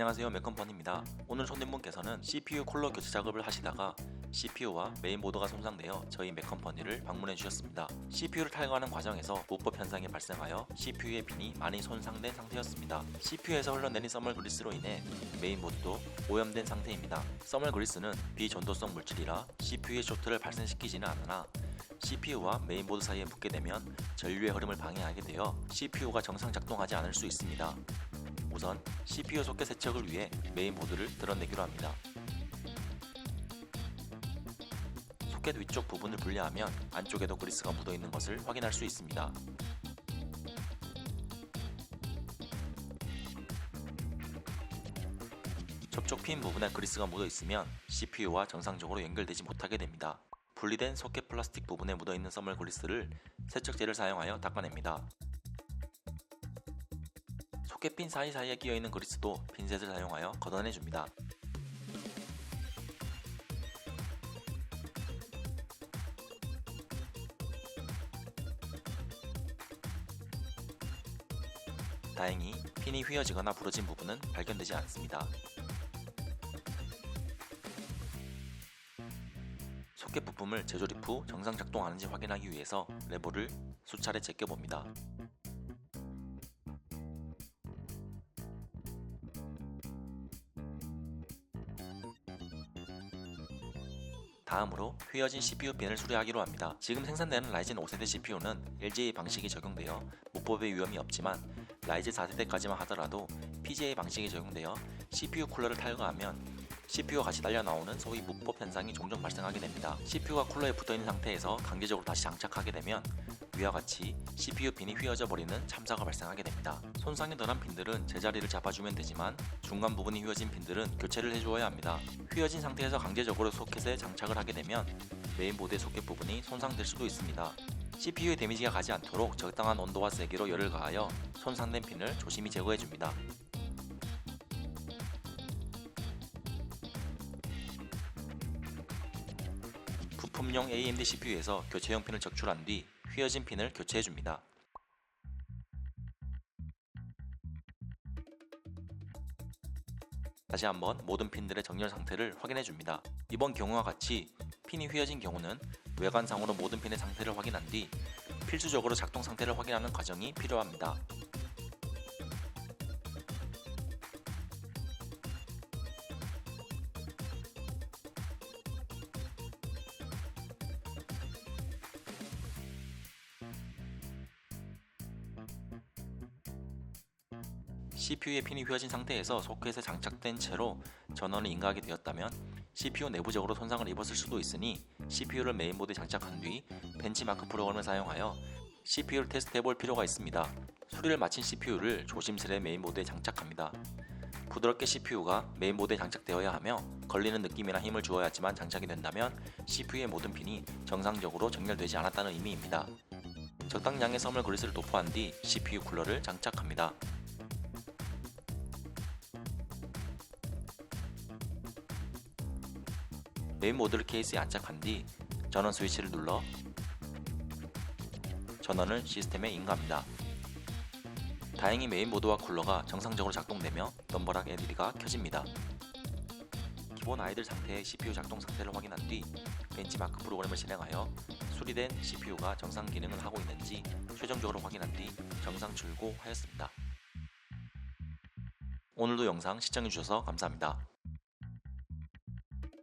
안녕하세요 맥컴퍼니입니다. 오늘 손님분께서는 CPU 쿨러 교체 작업을 하시다가 CPU와 메인보드가 손상되어 저희 맥컴퍼니를 방문해 주셨습니다. CPU를 탈거하는 과정에서 무법 현상이 발생하여 CPU의 핀이 많이 손상된 상태였습니다. CPU에서 흘러내린 써멀 그리스로 인해 메인보드도 오염된 상태입니다. 써멀 그리스는 비전도성 물질이라 CPU의 쇼트를 발생시키지는 않으나 CPU와 메인보드 사이에 붙게 되면 전류의 흐름을 방해하게 되어 CPU가 정상 작동하지 않을 수 있습니다. 우선 CPU 소켓 세척을 위해 메인보드를 드러내기로 합니다. 소켓 위쪽 부분을 분리하면 안쪽에도 그리스가 묻어 있는 것을 확인할 수 있습니다. 접촉 핀 부분에 그리스가 묻어 있으면 CPU와 정상적으로 연결되지 못하게 됩니다. 분리된 소켓 플라스틱 부분에 묻어 있는 써멀 그리스를 세척제를 사용하여 닦아냅니다. 소켓 핀 사이사이에 끼어 있는 그리스도 핀셋을 사용하여 걷어내 줍니다. 다행히 핀이 휘어지거나 부러진 부분은 발견되지 않습니다. 소켓 부품을 재조립 후 정상 작동하는지 확인하기 위해서 레버를 수차례 제껴봅니다. 다음으로 휘어진 CPU 핀을 수리하기로 합니다. 지금 생산되는 라이젠 5세대 CPU는 LGA 방식이 적용되어 무법의 위험이 없지만 라이젠 4세대까지만 하더라도 PGA 방식이 적용되어 CPU 쿨러를 탈거하면 CPU가 같이 달려 나오는 소위 무법 현상이 종종 발생하게 됩니다. CPU가 쿨러에 붙어 있는 상태에서 강제적으로 다시 장착하게 되면 위와 같이 CPU 핀이 휘어져 버리는 참사가 발생하게 됩니다. 손상이 덜한 핀들은 제자리를 잡아주면 되지만 중간 부분이 휘어진 핀들은 교체를 해주어야 합니다. 휘어진 상태에서 강제적으로 소켓에 장착을 하게 되면 메인보드의 소켓 부분이 손상될 수도 있습니다. CPU에 데미지가 가지 않도록 적당한 온도와 세기로 열을 가하여 손상된 핀을 조심히 제거해줍니다. 부품용 AMD CPU에서 교체용 핀을 적출한 뒤 휘어진 핀을 교체해줍니다. 다시 한번 모든 핀들의 정렬 상태를 확인해줍니다. 이번 경우와 같이 핀이 휘어진 경우는 외관상으로 모든 핀의 상태를 확인한 뒤 필수적으로 작동 상태를 확인하는 과정이 필요합니다. CPU의 핀이 휘어진 상태에서 소켓에 장착된 채로 전원을 인가하게 되었다면 CPU 내부적으로 손상을 입었을 수도 있으니 CPU를 메인보드에 장착한 뒤 벤치마크 프로그램을 사용하여 CPU를 테스트해 볼 필요가 있습니다. 수리를 마친 CPU를 조심스레 메인보드에 장착합니다. 부드럽게 CPU가 메인보드에 장착되어야 하며 걸리는 느낌이나 힘을 주어야지만 장착이 된다면 CPU의 모든 핀이 정상적으로 정렬되지 않았다는 의미입니다. 적당량의 썸을 그리스를 도포한 뒤 CPU 쿨러를 장착합니다. 메인 모드를 케이스에 안착한 뒤 전원 스위치를 눌러 전원을 시스템에 인가합니다. 다행히 메인보드와 쿨러가 정상적으로 작동되며 넘버락 LED가 켜집니다. 기본 아이들 상태의 CPU 작동 상태를 확인한 뒤 벤치마크 프로그램을 실행하여 수리된 CPU가 정상 기능을 하고 있는지 최종적으로 확인한 뒤 정상 출고하였습니다. 오늘도 영상 시청해주셔서 감사합니다.